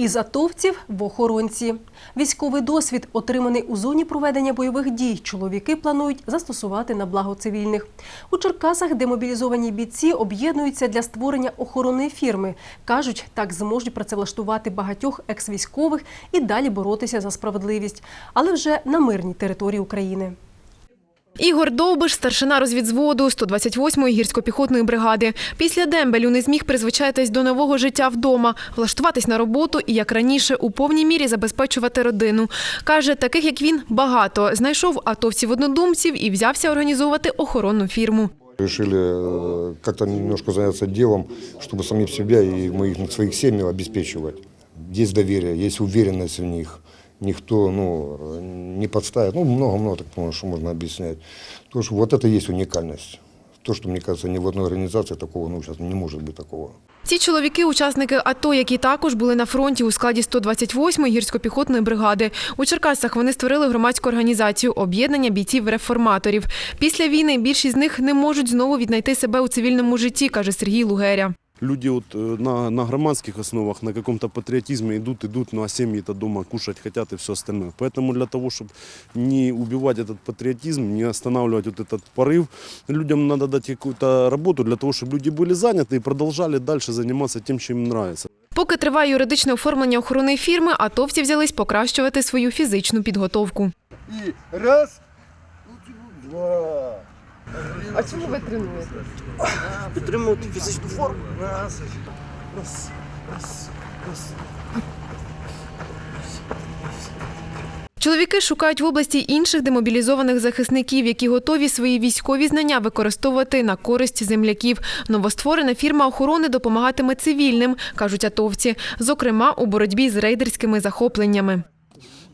Із атовців в охоронці. Військовий досвід, отриманий у зоні проведення бойових дій, чоловіки планують застосувати на благо цивільних. У Черкасах демобілізовані бійці об'єднуються для створення охоронної фірми. Кажуть, так зможуть працевлаштувати багатьох екс-військових і далі боротися за справедливість, але вже на мирній території України. Ігор Довбиш – старшина розвідзводу 128-ї гірсько-піхотної бригади. Після дембелю не зміг призвичатись до нового життя вдома, влаштуватись на роботу і, як раніше, у повній мірі забезпечувати родину. Каже, таких, як він, багато. Знайшов атовців-однодумців і взявся організовувати охоронну фірму. Решили э, как-то немножко заняться делом, чтобы самим себя и моих, своих семей обеспечивать. Есть доверие, есть уверенность в них Никто ну, не подставит. Ну, много-много, так понимаю, что можно объяснять. То, что вот это и есть уникальность. То, что, мне кажется, ни в одной организации такого, ну, сейчас не может быть такого. Ці чоловіки – учасники АТО, які також були на фронті у складі 128-ї гірсько-піхотної бригади. У Черкасах вони створили громадську організацію «Об'єднання бійців-реформаторів». Після війни більшість з них не можуть знову віднайти себе у цивільному житті, каже Сергій Лугеря. Люди вот э, на, на громадских основах, на каком-то патриотизме идут, идут, ну а семьи-то дома кушать хотят и все остальное. Поэтому для того, чтобы не убивать этот патриотизм, не останавливать вот этот порыв, людям надо дать какую-то работу для того, чтобы люди были заняты и продолжали дальше заниматься тем, чем им нравится. Поки триває юридичне оформлення охоронної фірми, атовці взялись покращувати свою фізичну підготовку. І раз, два. А чому ви тренуєте? Підтримувати фізичну форму. Раз, раз, раз, раз. Чоловіки шукають в області інших демобілізованих захисників, які готові свої військові знання використовувати на користь земляків. Новостворена фірма охорони допомагатиме цивільним, кажуть атовці, зокрема у боротьбі з рейдерськими захопленнями.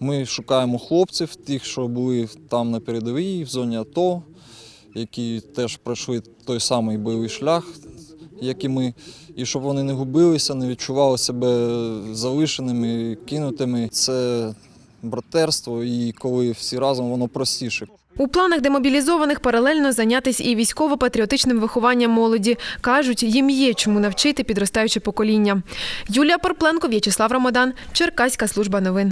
Ми шукаємо хлопців, тих, що були там на передовій, в зоні АТО, які теж пройшли той самий бойовий шлях, як і ми. І щоб вони не губилися, не відчували себе залишеними, кинутими. Це братерство, і коли всі разом, воно простіше. У планах демобілізованих паралельно зайнятися і військово-патріотичним вихованням молоді. Кажуть, їм є чому навчити підростаюче покоління. Юлія Порпленко, В'ячеслав Ромадан, Черкаська служба новин.